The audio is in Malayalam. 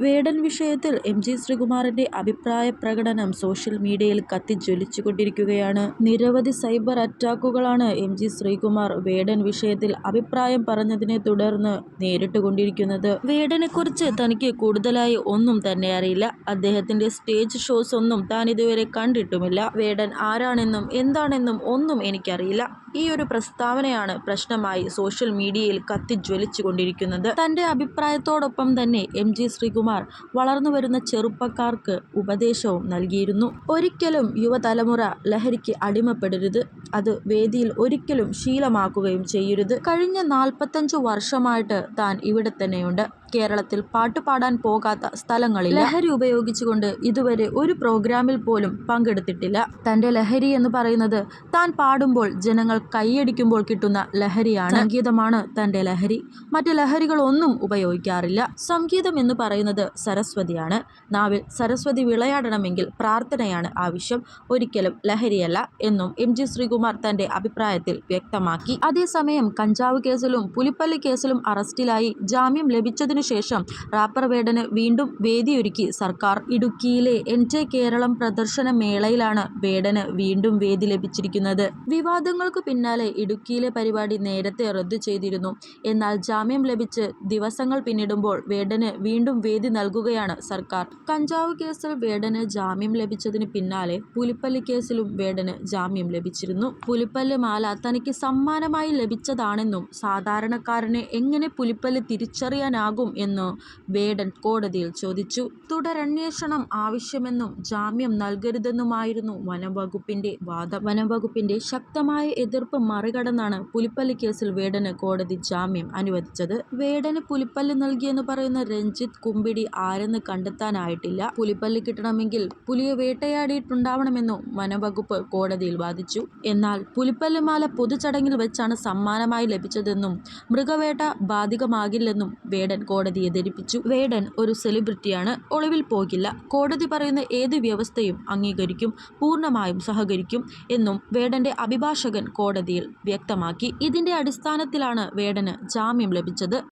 വേടൻ വിഷയത്തിൽ എം ജി ശ്രീകുമാറിന്റെ അഭിപ്രായ പ്രകടനം സോഷ്യൽ മീഡിയയിൽ കത്തിജ്വലിച്ചുകൊണ്ടിരിക്കുകയാണ്. നിരവധി സൈബർ അറ്റാക്കുകളാണ് എം ജി ശ്രീകുമാർ വേടൻ വിഷയത്തിൽ അഭിപ്രായം പറഞ്ഞതിനെ തുടർന്ന് നേരിട്ടുകൊണ്ടിരിക്കുന്നത്. വേടനെക്കുറിച്ച് തനിക്ക് കൂടുതലായി ഒന്നും തന്നെ അറിയില്ല. അദ്ദേഹത്തിന്റെ സ്റ്റേജ് ഷോസ് ഒന്നും താൻ ഇതുവരെ കണ്ടിട്ടുമില്ല. വേടൻ ആരാണെന്നും എന്താണെന്നും ഒന്നും എനിക്കറിയില്ല. ഈയൊരു പ്രസ്താവനയാണ് പ്രശ്നമായി സോഷ്യൽ മീഡിയയിൽ കത്തിജ്വലിച്ചുകൊണ്ടിരിക്കുന്നത്. തന്റെ അഭിപ്രായത്തോടൊപ്പം തന്നെ എം ജി ശ്രീകുമാർ വളർന്നുവരുന്ന ചെറുപ്പക്കാർക്ക് ഉപദേശവും നൽകിയിരുന്നു. ഒരിക്കലും യുവതലമുറ ലഹരിക്ക് അടിമപ്പെടരുത്. അത് വേദിയിൽ ഒരിക്കലും ശീലമാക്കുകയും ചെയ്യരുത്. കഴിഞ്ഞ നാൽപ്പത്തഞ്ചു വർഷമായിട്ട് താൻ ഇവിടെത്തന്നെയുണ്ട്. കേരളത്തിൽ പാട്ടുപാടാൻ പോകാത്ത സ്ഥലങ്ങളിൽ ലഹരി ഉപയോഗിച്ചുകൊണ്ട് ഇതുവരെ ഒരു പ്രോഗ്രാമിൽ പോലും പങ്കെടുത്തിട്ടില്ല. തന്റെ എന്ന് പറയുന്നത് താൻ പാടുമ്പോൾ ജനങ്ങൾ കൈയടിക്കുമ്പോൾ കിട്ടുന്ന ലഹരിയാണ്. സംഗീതമാണ് തന്റെ ലഹരി. മറ്റ് ലഹരികളൊന്നും ഉപയോഗിക്കാറില്ല. സംഗീതം എന്ന് പറയുന്നത് സരസ്വതിയാണ്. നാവിൽ സരസ്വതി വിളയാടണമെങ്കിൽ പ്രാർത്ഥനയാണ് ആവശ്യം. ഒരിക്കലും ലഹരിയല്ല എന്നും എം ജി ശ്രീകുമാർ തന്റെ അഭിപ്രായത്തിൽ വ്യക്തമാക്കി. അതേസമയം കഞ്ചാവ് കേസിലും പുലിപ്പല്ലി കേസിലും അറസ്റ്റിലായി ജാമ്യം ലഭിച്ചതിനു ശേഷം റാപ്പർ വേടന് വീണ്ടും വേദിയൊരുക്കി സർക്കാർ. ഇടുക്കിയിലെ എൻറെ കേരളം പ്രദർശന മേളയിലാണ് വേടന് വീണ്ടും വേദി ലഭിച്ചിരിക്കുന്നത്. വിവാദങ്ങൾക്കു പിന്നാലെ ഇടുക്കിയിലെ പരിപാടി നേരത്തെ റദ്ദു ചെയ്തിരുന്നു. എന്നാൽ ജാമ്യം ലഭിച്ച് ദിവസങ്ങൾ പിന്നിടുമ്പോൾ വേടന് വീണ്ടും വേദി നൽകുകയാണ് സർക്കാർ. കഞ്ചാവ് കേസിൽ വേടന് ജാമ്യം ലഭിച്ചതിന് പിന്നാലെ പുലിപ്പല്ലി കേസിലും വേടന് ജാമ്യം ലഭിച്ചിരുന്നു. പുലിപ്പല്ലി മാല തനിക്ക് സമ്മാനമായി ലഭിച്ചതാണെന്നും സാധാരണക്കാരനെ എങ്ങനെ പുലിപ്പല്ലി തിരിച്ചറിയാനാകും എന്നു വേടൻ കോടതിയിൽ ചോദിച്ചു. തുടരന്വേഷണം ആവശ്യമെന്നും ജാമ്യം നൽകരുതെന്നുമായിരുന്നു വനംവകുപ്പിന്റെ വാദം. വനംവകുപ്പിന്റെ ശക്തമായ എതിർപ്പ് മറികടന്നാണ് പുലിപ്പല്ലി കേസിൽ വേടന് കോടതി ജാമ്യം അനുവദിച്ചത്. വേടന് പുലിപ്പല്ലി നൽകിയെന്ന് പറയുന്ന രഞ്ജിത്ത് കുമ്പിടി ആരെന്ന് കണ്ടെത്താനായിട്ടില്ല. പുലിപ്പല്ലി കിട്ടണമെങ്കിൽ പുലിയെ വേട്ടയാടിയിട്ടുണ്ടാവണമെന്നും വനംവകുപ്പ് കോടതിയിൽ വാദിച്ചു. എന്നാൽ പുലിപ്പല്ലിമാല പൊതുചടങ്ങിൽ വെച്ചാണ് സമ്മാനമായി ലഭിച്ചതെന്നും മൃഗവേട്ട ബാധകമാകില്ലെന്നും വേടൻ കോടതിയെ ധരിപ്പിച്ചു. വേടൻ ഒരു സെലിബ്രിറ്റിയാണ്. ഒളിവിൽ പോകില്ല. കോടതി പറയുന്ന ഏത് വ്യവസ്ഥയും അംഗീകരിക്കും. പൂർണമായും സഹകരിക്കും എന്നും വേടന്റെ അഭിഭാഷകൻ കോടതിയിൽ വ്യക്തമാക്കി. ഇതിന്റെ അടിസ്ഥാനത്തിലാണ് വേടന് ജാമ്യം ലഭിച്ചത്.